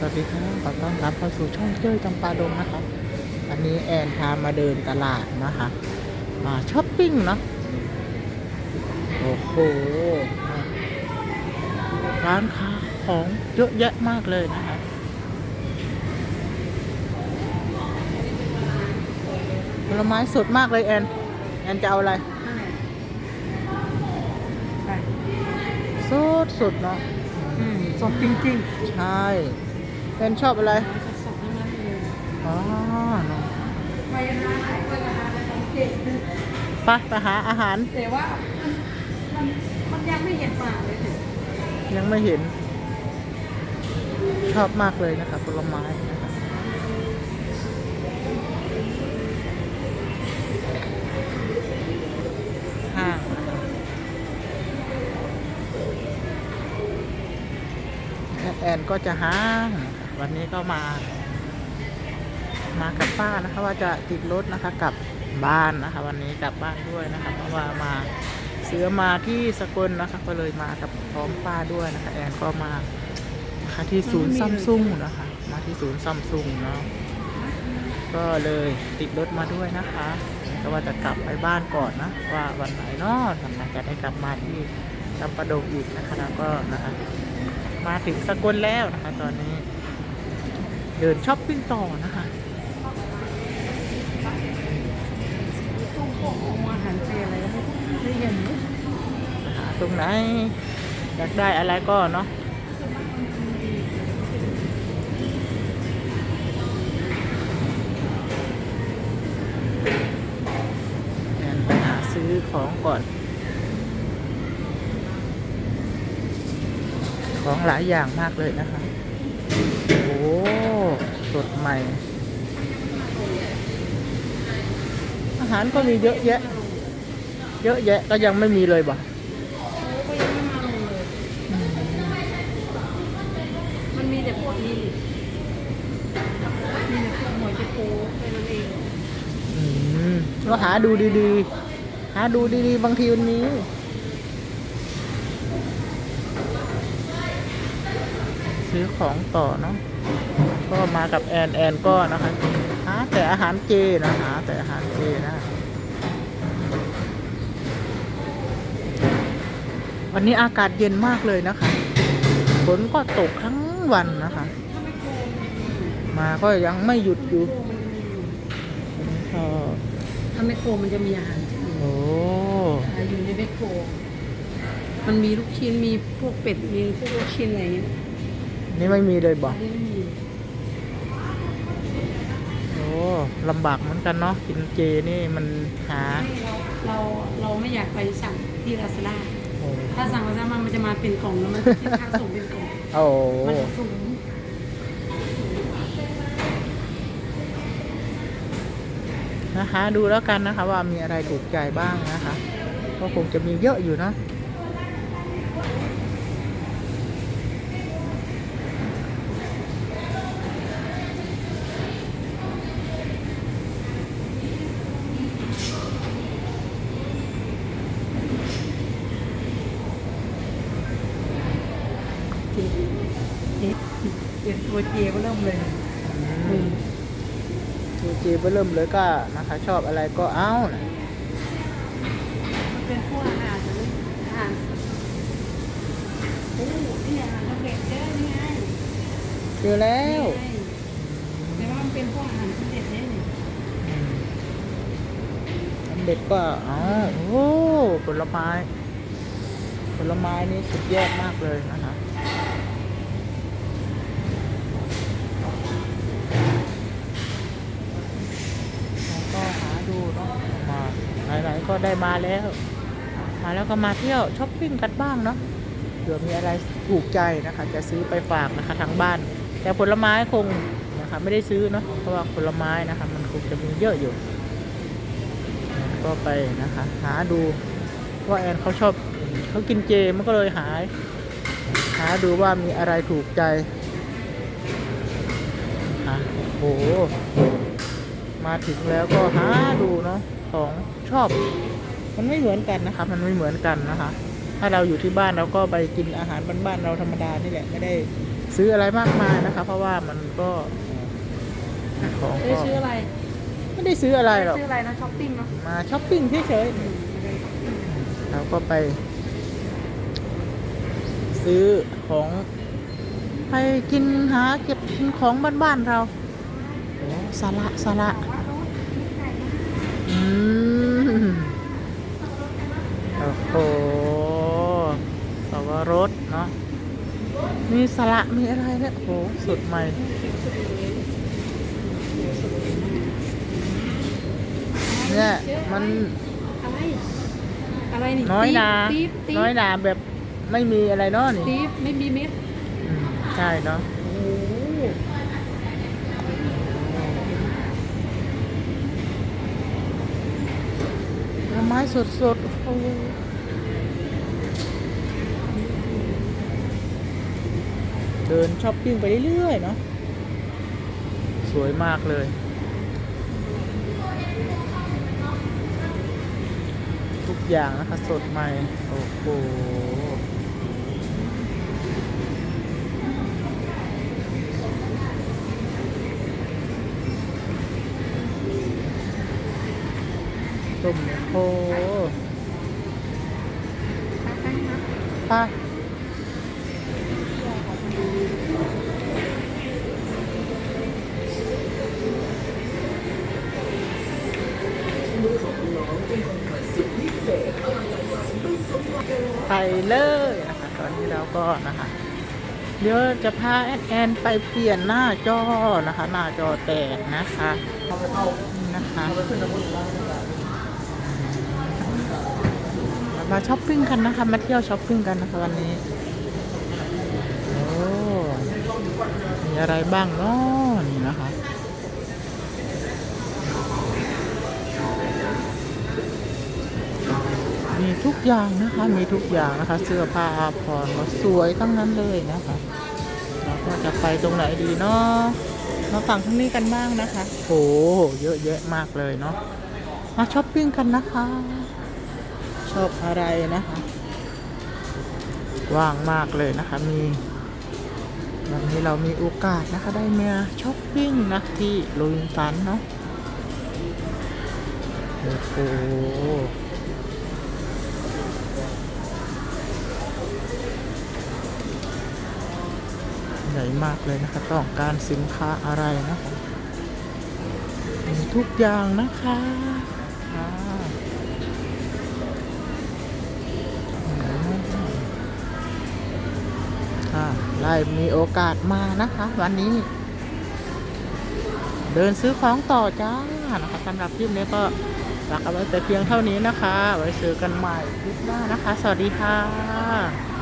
สวัสดีครับขอต้อนรับเข้าสู่ช่องเจ้ยจำปาดงนะครับวันนี้แอนพามาเดินตลาดนะคะมาช้อปปิ้งเนาะโอ้โหร้านค้าของเยอะแยะมากเลยนะคะผลไม้สดมากเลยแอน แอนจะเอาอะไรไปสดสดเนาะอืมสดจริงใช่ แอนชอบอะไรๆสดๆทั้งนั้นเลยอ๋อเนาะไปร้านไหนก็ราคาจะต้องเจ็ดไปไปหาอาหาร แต่ว่ามันมันมันยังไม่เห็นป่าเลยถึงยังไม่เห็น ชอบมากเลยนะครับผลไม้นะครับห้างนะครับแอดแอนก็จะห้างนะครับ วันนี้ก็มา มากับป้านะคะว่าจะติดรถนะคะกลับบ้านนะคะ วันนี้กลับบ้านด้วยนะคะเพราะว่ามาเสือมาที่สกลนะคะ ก็เลยมากับพร้อมป้าด้วยนะคะแอนก็มานะคะที่ศูนย์ซัมซุงนะคะ มาที่ศูนย์ซัมซุงเนาะก็เลยติดรถมาด้วยนะคะก็ว่าจะกลับไปบ้านก่อนนะ ว่าวันไหนเนาะทำไมจะได้กลับมาที่ลำปะดงอีกนะคะแล้วก็นะคะ มาถึงสกลแล้วนะคะตอนนี้ เดินช้อปปิ้งต่อนะคะตู้พวกของอาหารเจอะไรก็ไม่เห็นตรงไหน อยากได้อะไรก็เนาะแอนไปหาซื้อของก่อน ของหลายอย่างมากเลยนะคะโอ้ สดใหม่ อาหารก็มีเยอะแยะ เยอะแยะก็ยังไม่มีเลยบ่โอ้ก็ยังไม่มาลงเลยมันมีแต่พวกนี้มีแต่พวกหมวยจะโปแค่นั้นเองอืมก็หาดูดีๆ หาดูดีๆ บางทีมันมีซื้อของต่อเนาะ ก็มากับแอนแอนก็นะคะหาแต่อาหารเจนะหาแต่อาหารเจนะ วันนี้อากาศเย็นมากเลยนะคะฝนก็ตกทั้งวันนะคะถ้าไม่โกงมาก็ยังไม่หยุดอยู่โกงมันมีอยู่ก็ถ้าไม่โกงมันจะมีอาหารที่อื่นโอ้อ่าอยู่ในแมคโครมันมีลูกชิ้นมีพวกเป็ดมีพวกลูกชิ้นอะไรอย่างเงี้ย นี่ไม่มีเลยบอกอันนี้ไม่มีโอ้ลำบากเหมือนกันเนาะกินเจนี่มันหา เราเราเราไม่อยากไปสั่งที่ลาซาด้าโอ้ถ้าสั่งลาซาด้ามันจะมาเป็นกล่องแล้วมันคิดค่าส่งเป็นกล่องโอ้มันจะสูงนะคะ ดูแล้วกันนะคะว่ามีอะไรถูกใจบ้างนะคะ ก็คงจะมีเยอะอยู่เนาะ เจ็ดเจ็ด ตัวเจก็เริ่มเลยตัวเจเริ่มเลยก็นะคะ ชอบอะไรก็เอานะมันเป็นพวกอาหารอาหารโอ้นี่อาหารเร็จเด้อนี่ไงเจอแล้วแต่ว่ามันเป็นพวกอาหารสำเร็จเนี่ยนี่อืมสำเร็จก็อ๋อโอ้ผลไม้ผลไม้นี่สุดยอดมากเลยนะคะเราก็หาดูเนาะมา ไหนๆก็ได้มาแล้ว มาแล้วก็มาเที่ยวช้อปปิ้งกันบ้างเนาะเผื่อมีอะไรถูกใจนะคะ จะซื้อไปฝากนะคะทางบ้าน แต่ผลไม้คงนะคะไม่ได้ซื้อเนาะเพราะว่าผลไม้นะคะ มันคงจะมีเยอะอยู่ ก็ไปนะคะ หาดูว่าแอนเขาชอบเขากินเจมันก็เลยหาย หาดูว่ามีอะไรถูกใจอะโอ้โหมาถึงแล้วก็หาดูเนาะ ของชอบ มันไม่เหมือนกันนะคะ มันไม่เหมือนกันนะคะ ถ้าเราอยู่ที่บ้านเราก็ไปกินอาหารบ้านๆเราธรรมดานี่แหละไม่ได้ซื้ออะไรมากมายนะคะ เพราะว่ามันก็ของไม่ก็ได้ซื้ออะไร ไม่ได้ซื้ออะไรไม่หรได้อกซื้ออะไรนะช้อปปิ้งเนาะมาช้อปปิ้งเฉยๆเราก็ไป ซื้อของไปกินหาเก็บกินของบ้านๆเราโอ้สาระสาระอื มโอ้โหสวรสเนาะ มีสละมีอะไรเนี่ยโอ้โหสุดใหม่ เนี่ยมัน อะไร อะไรนี่น้อยนาปี๊บปี๊บน้อยนาแบบไม่มีอะไรเนาะนี่ปี๊บไม่มีเม็ด อืมใช่เนาะ ไม้สดสดๆโอ้เดินช้อปปิ้งไปเรื่อยๆเนาะสวยมากเลยทุกอย่างนะคะสดใหม่ โอ้โห ส้มโอ้ไปไปเลยนะคะตอนนี้เราก็นะคะ เดี๋ยวจะพาแอนแอนไปเปลี่ยนหน้าจอนะคะ หน้าจอแตกนะคะนะคะ มาช้อปปิ้งกันนะคะ มาเที่ยวช้อปปิ้งกันนะคะวันนี้ โอ้มีอะไรบ้างเนาะนี่นะคะมีทุกอย่างนะคะ มีทุกอย่างนะคะ เสื้อผ้าอาภรณ์สวยทั้งนั้นเลยนะคะเราก็จะไปตรงไหนดีเนาะมาฝั่งทางนี้กันบ้างนะคะ โห เยอะแยะมากเลยเนาะ มาช้อปปิ้งกันนะคะ ชอบอะไรนะคะ ว่างมากเลยนะคะ มีวันนี้เรามีโอกาสนะคะ ได้มาช้อปปิ้งนะที่โรบินสันเนาะโอ้โหใหญ่มากเลยนะคะ ต้องการสินค้าอะไรนะคะมีทุกอย่างนะคะ อ่าได้มีโอกาสมานะคะ วันนี้ เดินซื้อของต่อจ้านะคะสำหรับคลิปนี้ก็ฝากเอาไว้แต่เพียงเท่านี้นะคะ ไว้เจอกันใหม่คลิปหน้านะคะ สวัสดีค่ะ